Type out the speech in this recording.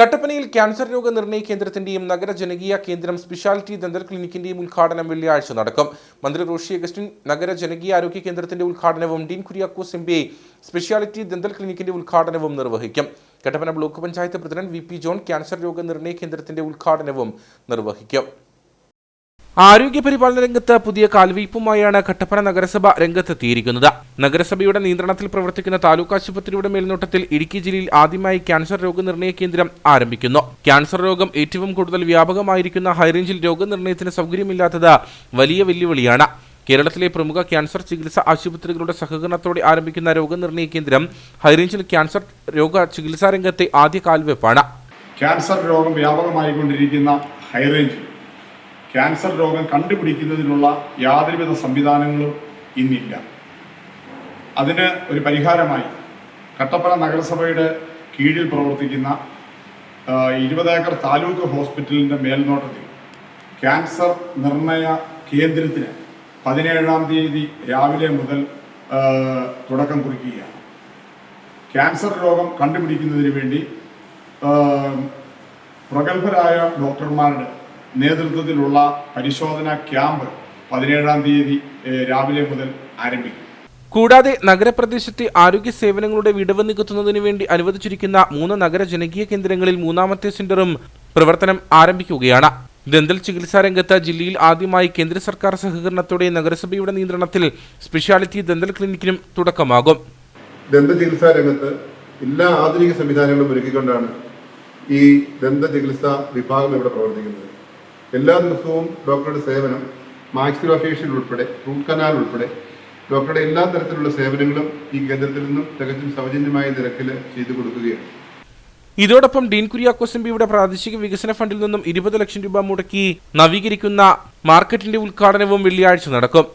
കട്ടപ്പനയിൽ ക്യാൻസർ രോഗ നിർണയ കേന്ദ്രത്തിന്റെയും നഗര ജനകീയ കേന്ദ്രം സ്പെഷ്യാലിറ്റി ദന്തൽ ക്ലിനിക്കിന്റെയും ഉദ്ഘാടനം വെള്ളിയാഴ്ച നടക്കും. മന്ത്രി റോഷി അഗസ്റ്റിൻ നഗര ജനകീയ ആരോഗ്യ കേന്ദ്രത്തിന്റെ ഉദ്ഘാടനവും Dean Kuriakose M speciality dental ക്ലിനിക്കിന്റെ ഉദ്ഘാടനവും നിർവഹിക്കും. Kattappana block panchayat president V P John cancer രോഗ നിർണയ കേന്ദ്രത്തിന്റെ ഉദ്ഘാടനവും നിർവഹിക്കും. ആരോഗ്യപരിപാലന രംഗത്ത് പുതിയ കാൽവയ്പുമായാണ് കട്ടപ്പന നഗരസഭ രംഗത്തെത്തിയിരിക്കുന്നത്. നഗരസഭയുടെ നിയന്ത്രണത്തിൽ പ്രവർത്തിക്കുന്ന താലൂക്ക് ആശുപത്രിയുടെ മേൽനോട്ടത്തിൽ ഇടുക്കി ജില്ലയിൽ ആദ്യമായി ക്യാൻസർ രോഗനിർണയ കേന്ദ്രം ആരംഭിക്കുന്നു. ക്യാൻസർ രോഗം ഏറ്റവും കൂടുതൽ വ്യാപകമായിരിക്കുന്ന ഹൈറേഞ്ചിൽ രോഗനിർണയത്തിന് സൗകര്യമില്ലാത്തത് വലിയ വെല്ലുവിളിയാണ്. കേരളത്തിലെ പ്രമുഖ ക്യാൻസർ ചികിത്സാ ആശുപത്രികളുടെ സഹകരണത്തോടെ ആരംഭിക്കുന്ന രോഗനിർണയ കേന്ദ്രം ഹൈറേഞ്ചിൽ ക്യാൻസർ രോഗ ചികിത്സാ രംഗത്തെ ആദ്യ കാൽവെപ്പാണ് ക്യാൻസർ രോഗം വ്യാപകമായിക്കൊണ്ടിരിക്കുന്ന ഹൈറേഞ്ചിൽ ക്യാൻസർ രോഗം കണ്ടുപിടിക്കുന്നതിനുള്ള യാതൊരുവിധ സംവിധാനങ്ങളും ഇന്നില്ല. അതിന് ഒരു പരിഹാരമായി കട്ടപ്പന നഗരസഭയുടെ കീഴിൽ പ്രവർത്തിക്കുന്ന ഇരുപതേക്കർ താലൂക്ക് ഹോസ്പിറ്റലിന്റെ മേൽനോട്ടത്തിൽ ക്യാൻസർ നിർണയ കേന്ദ്രത്തിന് പതിനേഴാം തീയതി രാവിലെ മുതൽ തുടക്കം കുറിക്കുകയാണ്. ക്യാൻസർ രോഗം കണ്ടുപിടിക്കുന്നതിന് വേണ്ടി പ്രഗത്ഭരായ ഡോക്ടർമാരുടെ നേതൃത്വത്തിലുള്ള പരിശോധനാ ക്യാമ്പ് പതിനേഴാം തീയതി രാവിലെ മുതൽ ആരംഭിക്കും. കൂടാതെ നഗരപ്രദേശത്തെ ആരോഗ്യ സേവനങ്ങളുടെ വിടവ് നികത്തുന്നതിന് വേണ്ടി അനുവദിച്ചിരിക്കുന്ന മൂന്ന് നഗര ജനകീയ കേന്ദ്രങ്ങളിൽ മൂന്നാമത്തെ സെന്ററും പ്രവർത്തനം ആരംഭിക്കുകയാണ്. ദന്തൽ ചികിത്സാ രംഗത്ത് ജില്ലയിൽ ആദ്യമായി കേന്ദ്ര സർക്കാർ സഹകരണത്തോടെ നഗരസഭയുടെ നിയന്ത്രണത്തിൽ സ്പെഷ്യാലിറ്റി ദന്തൽ ക്ലിനിക്കിനും തുടക്കമാകും. ദന്ത ചികിത്സാ രംഗത്ത് എല്ലാ ആധുനിക സംവിധാനങ്ങളും ഒരുക്കിക്കൊണ്ടാണ് ഈ ദന്ത ചികിത്സാ വിഭാഗം ഇവിടെ പ്രവർത്തിക്കുന്നത്. എല്ലാ ദിവസവും ഡോക്ടറുടെ സേവനം മാക്സിലോഫേഷ്യൽ ഉൾപ്പെടെ റൂട്ട് കനാൽ ഉൾപ്പെടെ ഡോക്ടറുടെ എല്ലാ തരത്തിലുള്ള സേവനങ്ങളും ഈ കേന്ദ്രത്തിൽ നിന്നും തികച്ചും സൗജന്യമായ നിരക്കിൽ ചെയ്തു കൊടുക്കുകയാണ്. ഇതോടൊപ്പം ഡീൻ കുര്യാക്കോസ് എം പിയുടെ പ്രാദേശിക വികസന ഫണ്ടിൽ നിന്നും ഇരുപത് ലക്ഷം രൂപ മുടക്കി നവീകരിക്കുന്ന മാർക്കറ്റിന്റെ ഉദ്ഘാടനവും വെള്ളിയാഴ്ച നടക്കും.